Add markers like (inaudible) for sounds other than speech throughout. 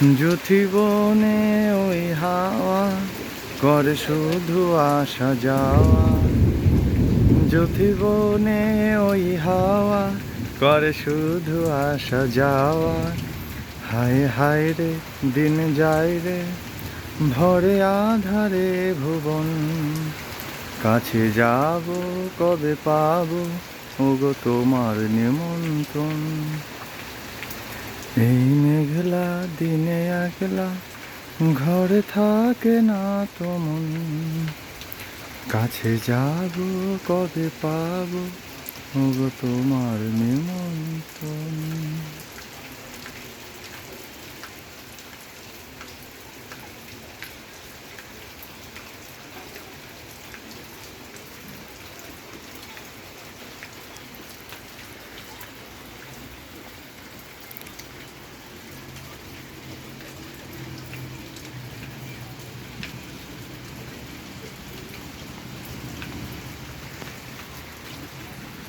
জ্যোতি বনে ওই হাওয়া করে শুধু আসা যাওয়া। জ্যোতি বনে ওই হাওয়া করে শুধু আসা যাওয়া। হায় হায় রে, দিন যায় রে, ভরে আধারে ভুবন। কাছে যাব, কবে পাবো, ওগো তোমার নিমন্ত্রণ। এই মেঘলা দিনে একলা ঘরে থাকে না তোমন কাছে যাব কবে পাবো তোমার নিমন্ত্রণ?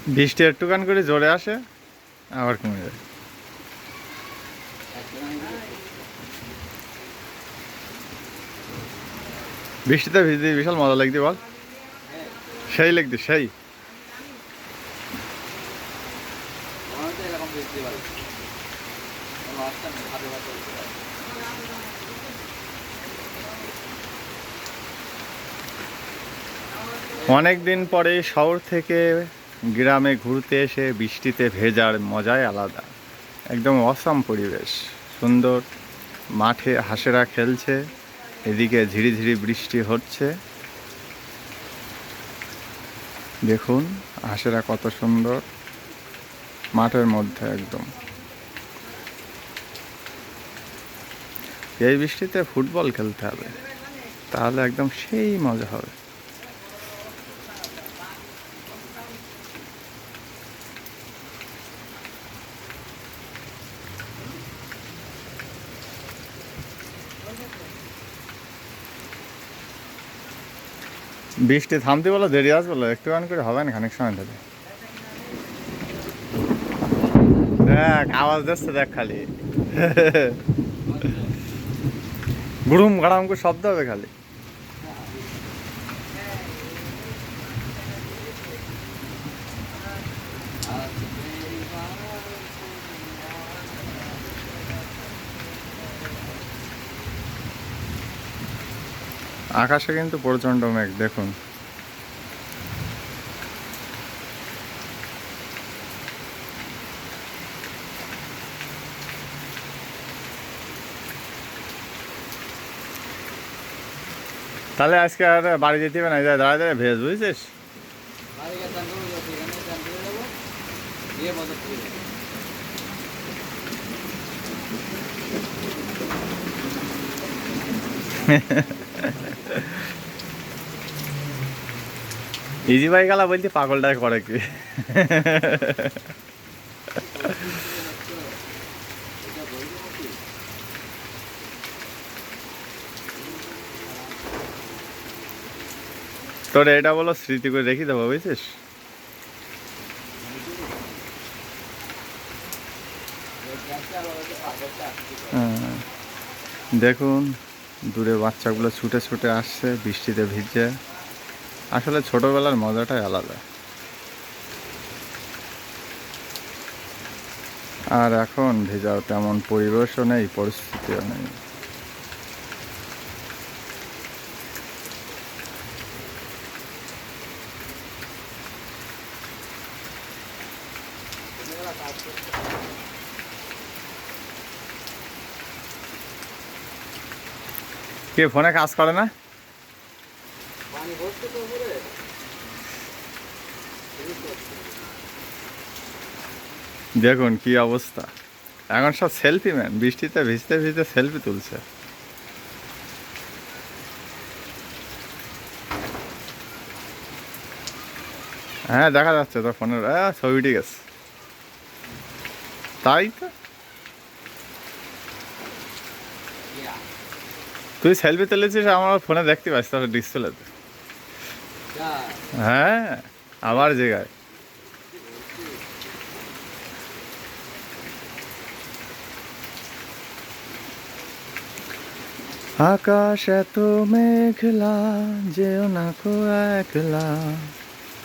বৃষ্টি একটুখান করে জোরে আসে, আবার কমে যায়। বৃষ্টিতে ভিজতে বিশাল মজা লাগছে বল। সেই লাগছে, সেই। অনেক দিন পরে শহর থেকে গ্রামে ঘুরতে এসে বৃষ্টিতে ভেজার মজাই আলাদা। একদম অসম পরিবেশ। সুন্দর, মাঠে হাঁসেরা খেলছে, এদিকে ঝিরিঝিরি বৃষ্টি হচ্ছে। দেখুন, হাঁসেরা কত সুন্দর। মাঠের মধ্যে একদম। এই বৃষ্টিতে ফুটবল খেলতে হবে। তাহলে একদম সেই মজা হবে। বৃষ্টি থামতে বলো, দেরি আস বলো একটুখানি করে হবে না খানিক সময় ধরে দেখ, আওয়াজ দিচ্ছে দেখ খালি। গুড়ুম গাড়াম করে শব্দ হবে খালি। আকাশে কিন্তু প্রচণ্ড মেঘ, দেখুন। তাহলে আজকে আর বাড়ি যেতে হবে না দাঁড়ায় দাঁড়ায় ভেজ, বুঝছিস? বাড়ি (laughs) গিয়ে চান করে যাব এখানে চান করে যাব দিয়ে বদল করে যাব ইজি বাইক গালা বলতে পাগলটা করে কি? তোর এটা বলো স্মৃতি করে রেখে দেবো, বুঝছিস? হ্যাঁ। দেখুন, দূরে বাচ্চাগুলো ছুটে ছুটে আসছে, বৃষ্টিতে ভিজছে। আসলে ছোটবেলার মজাটাই আলাদা। আর এখন ভেজাও তেমন পরিবেশও নেই, পরিস্থিতিও নেই। কে ফোনে কাজ করে না? দেখুন কি অবস্থা। এখন সব সেলফি ম্যান বৃষ্টিতে ভিজতে ভিজতে সেলফি তুলছে। হ্যাঁ দেখা যাচ্ছে তোর ফোনের হ্যাঁ ছবি ঠিক আছে তাই তো? তুই সেলফি তুলেছিস, আমার ফোনে দেখতে পাচ্ছি তোর ডিসপ্লেতে হ্যাঁ আমার জায়গায়। আকাশ এত মেঘলা, যেও না কো একলা।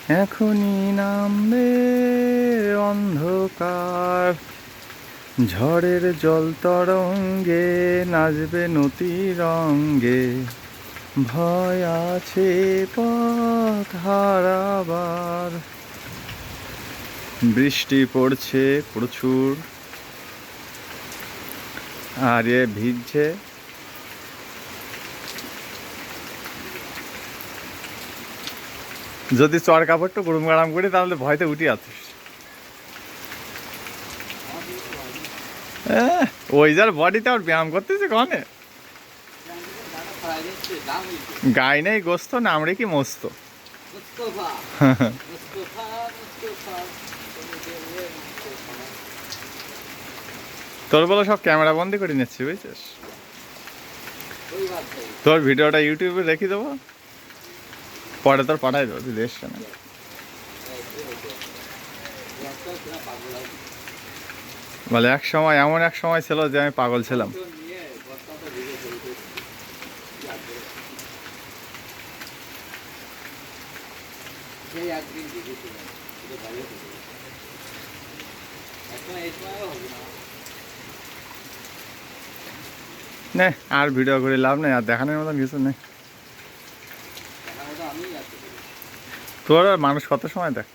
এখনই নামবে অন্ধকার। ঝড়ের জল তরঙ্গে নাচবে নদী রঙ্গে ভয় আছে পথ হারাবার। বৃষ্টি পড়ছে প্রচুর। আর এ ভিজছে। যদি চর কাপড়টা গরম গরম করি তাহলে ভয়তে উঠে এহ, ওই যার বডিতে আর ব্যায়াম করতেছে কনে? গায়ে নেই, গোস্ত নামরে কি মস্ত। তোর বলে সব ক্যামেরা বন্দি করে নিচ্ছি, বুঝছিস? তোর ভিডিওটা ইউটিউবে রেখে দেবো। পরে তোর পাঠাই দেবো, তুই দেশ না বলে, এক সময় এমন এক সময় ছিল যে আমি পাগল ছিলাম। সেই একদিন দেখেছিলাম শুধু বাইরে থেকে এখন এই সময়ও হবে না। নে আর ভিডিও করে লাভ নেই আর দেখানোর মতন কিছু নেই। তোর আর মানুষ কত সময় দেখ?